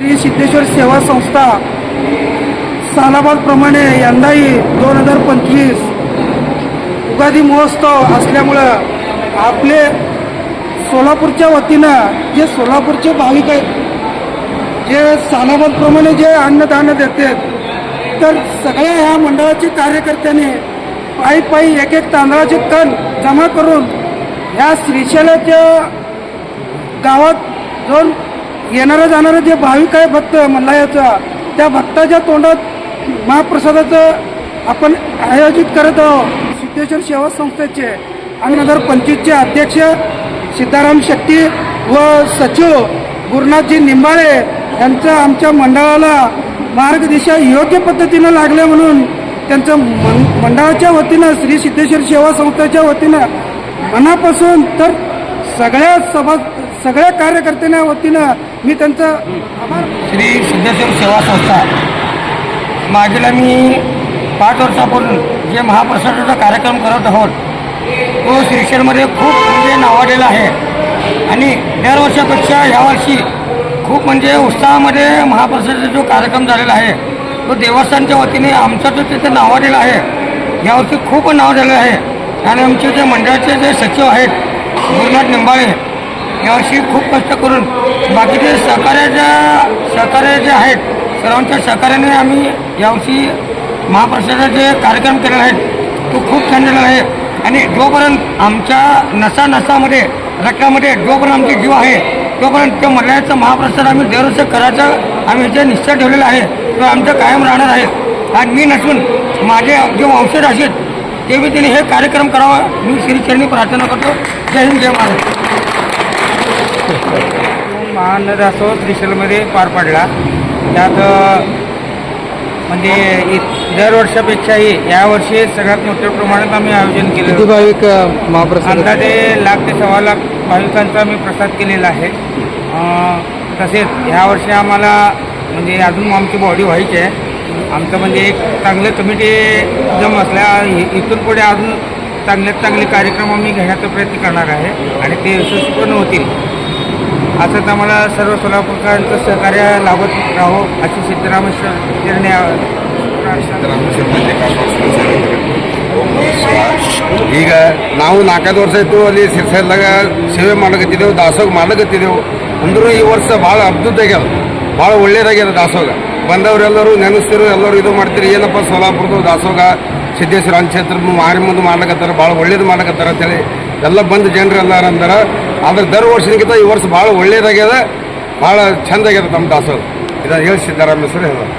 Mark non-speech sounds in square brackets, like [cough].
श्री सिद्धेश्वर सेवा संस्था सालाबादप्रमाणे यंदाही दोन हजार पंचवीस उगादी महोत्सव असल्यामुळं आपले सोलापूरच्या वतीनं जे सोलापूरचे भाविक आहेत जे सालाबादप्रमाणे जे अन्नदान देतात तर सगळ्या ह्या मंडळाचे कार्यकर्त्यांनी पायी पायी एक एक तांदळाचे कण जमा करून ह्या श्रीशैलाच्या गावात जाऊन येणारं जाणारं जे भाविक आहे भक्त मल्हायाचा त्या भक्ताच्या तोंडात महाप्रसादाचं आपण आयोजित करत आहोत. सिद्धेश्वर सेवा संस्थेचे आणि दोन हजार पंचवीसचे अध्यक्ष सिद्धाराम शेट्टी व सचिव गुरुनाथजी निंबाळे यांचं आमच्या मंडळाला मार्गदिशा योग्य पद्धतीनं लागल्या म्हणून त्यांचं मन मंडळाच्या वतीनं श्री सिद्धेश्वर सेवा संस्थेच्या वतीनं मनापासून तर सगळ्या सभा सगळ्या कार्यकर्त्यांना वतीनं मी त्यांचं आभार श्री सिद्धेश्वर सेवा संस्था. मागील आम्ही पाच वर्षापूर्वी जे महाप्रसादाचा कार्यक्रम करत आहोत तो शिक्षणमध्ये खूप म्हणजे नावाजलेला आहे. आणि दरवर्षापेक्षा यावर्षी खूप म्हणजे उत्साहामध्ये महाप्रसादाचा जो कार्यक्रम झालेला आहे तो देवस्थानच्या वतीने आमचा जो तिथे नावाजलेला आहे. यावर्षी खूप नाव झालेलं आहे. आणि आमचे जे मंडळाचे जे सचिव आहेत गुरुनाथ निंबाळे यावर्षी खूप कष्ट करून बाकीचे सहकार्याच्या सहकार्य जे आहेत सर्वांच्या सहकार्याने आम्ही यावर्षी महाप्रसादाचे कार्यक्रम केलेला आहे तो खूप छान झालेला आहे. आणि जोपर्यंत आमच्या नसा नसामध्ये रक्तामध्ये जोपर्यंत आमचे जीव आहे तोपर्यंत त्या मर्यादेचा महाप्रसाद आम्ही दरवर्षी करायचं आम्ही जे निश्चय ठेवलेला आहे तो आमचं कायम राहणार आहे. आणि मी नसून माझे जे वंशज असेल ते मी तिने हे कार्यक्रम करावा. मी श्रीचरणी प्रार्थना करतो. जय हिंद जय महाराज [laughs] महानदासोह त्रिशूलमध्ये पार पडला. त्यात म्हणजे दरवर्षापेक्षाही यावर्षी सगळ्यात मोठ्या प्रमाणात आम्ही आयोजन केलं भाविक महाप्रसाद अंदाजे लाख ते सव्वा लाख भाविकांचा आम्ही प्रसाद केलेला आहे. तसेच ह्या वर्षी आम्हाला म्हणजे अजून आमची बॉडी व्हायची आहे. आमचं म्हणजे एक चांगलं कमिटी जम असल्या इथून पुढे अजून चांगल्यात चांगले कार्यक्रम आम्ही घेण्याचा प्रयत्न करणार आहे. आणि ते यशस्वीपूर्ण होतील. असंच आम्हाला सर्व सोलापूरकरांचं सहकार्य लाभत राहो अशी सिद्धरामेश्वर चरणी ಈಗ ನಾವು ನಾಲ್ಕೈದು ವರ್ಷ ಆಯಿತು ಅಲ್ಲಿ ಸಿರ್ಸಲ್ದಾಗ ಸೇವೆ ಮಾಡ್ಲಕತ್ತಿದ್ದೆವು ದಾಸೋಗ ಮಾಡ್ಲಕತ್ತಿದ್ದೆವು ಅಂದರೂ ಈ ವರ್ಷ ಭಾಳ ಅದ್ಭುತಾಗ್ಯದ ಭಾಳ ಒಳ್ಳೇದಾಗ್ಯದ ದಾಸೋಗ ಬಂದವರೆಲ್ಲರೂ ನೆನೆಸ್ತಿರು ಎಲ್ಲರೂ ಇದು ಮಾಡ್ತೀರಿ ಏನಪ್ಪ ಸೋಲಾಪುರದ ದಾಸೋಗ ಸಿದ್ದೇಶ್ವರ ಕ್ಷೇತ್ರ ಮಾರಿಮುಂದು ಮಾಡ್ಲಕತ್ತಾರ ಭಾಳ ಒಳ್ಳೇದು ಮಾಡ್ಲಕತ್ತಾರ ಅಂತೇಳಿ ಎಲ್ಲ ಬಂದು ಜನರೆಲ್ಲ ಅಂದಾರ. ಆದ್ರೆ ದರ್ ವರ್ಷಕ್ಕಿಂತ ಈ ವರ್ಷ ಭಾಳ ಒಳ್ಳೇದಾಗ್ಯದ, ಭಾಳ ಚಂದಾಗ್ಯದ ನಮ್ಮ ದಾಸೋದು ಇದನ್ನು ಹೇಳಿ ಸಿದ್ದರಾಮಯ್ಯ ಸರ್ ಹೇಳೋದು